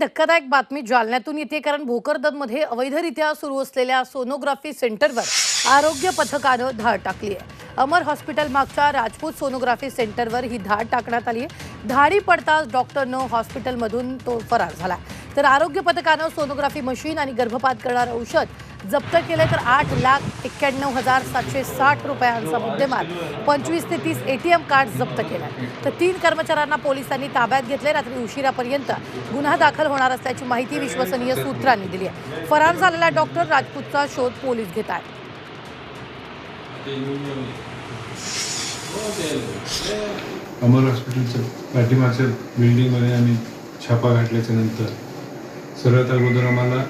धक्कादायक बातमी जालन्यातून येते कारण भोकरदनमध्ये अवैधरित्या सुरू असलेल्या सोनोग्राफी सेंटरवर आरोग्य पथकानं धाड टाकली आहे. अमर हॉस्पिटल मागच्या राजपूत सोनोग्राफी सेंटरवर ही धाड टाकण्यात आली आहे. धाडी पडताच डॉक्टरनं हॉस्पिटलमधून तो फरार झाला तर आरोग्य पथकानं सोनोग्राफी मशीन आणि गर्भपात करणारं औषध जप्त केलं तर आठ लाख एक्क्याण्णव हजार सातशे साठ रुपयांचा मुद्देमाल पंचवीस ते तीस एटीएम कार्ड जप्त केलं तर तीन कर्मचाऱ्यांना पोलिसांनी ताब्यात घेतले रात्री उशिरापर्यंत गुन्हा दाखल होणार असल्याची माहिती विश्वसनीय सूत्रांनी दिली आहे. फरार झालेला डॉक्टर राजपूतचा शोध पोलीस घेत आहेत. अमर हॉस्पिटलच्या पाठीमागच्या बिल्डिंगमध्ये आम्ही छापा घातल्याच्या नंतर सर्वात अगोदर आम्हाला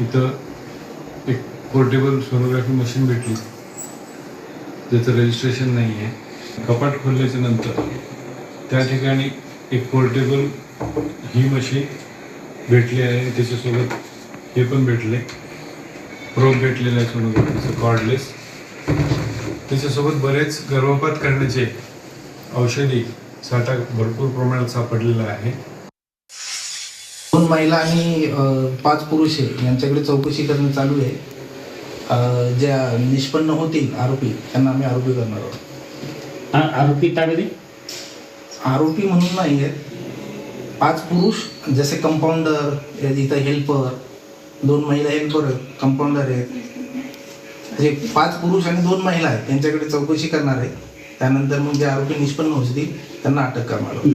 इथं एक पोर्टेबल सोनोग्राफी मशीन भेटली. ज्याचं रजिस्ट्रेशन नाही आहे. कपाट खोलल्याच्या नंतर त्या ठिकाणी एक पोर्टेबल ही मशीन भेटली आहे त्याच्यासोबत हे पण भेटले. प्रोब भेटलेलं आहे सोनोग्राफीचं कॉर्डलेस त्याच्यासोबत बरेच गर्भपात करण्याचे औषधी साठा भरपूर प्रमाणात सापडलेला आहे. दोन महिला आणि पाच पुरुष आहे. यांच्याकडे चौकशी करणं चालू आहे. ज्या निष्पन्न होतील आरोपी त्यांना आम्ही आरोपी करणार आहोत. आ- आरोपी ताब्यात आरोपी म्हणून नाही आहेत. पाच पुरुष जसे कंपाऊंडर इथं हेल्पर दोन महिला हेल्पर कंपाऊंडर आहेत. म्हणजे पाच पुरुष आणि दोन महिला आहेत त्यांच्याकडे चौकशी करणार आहे त्यानंतर मग जे आरोपी निष्पन्न होतील त्यांना अटक करणार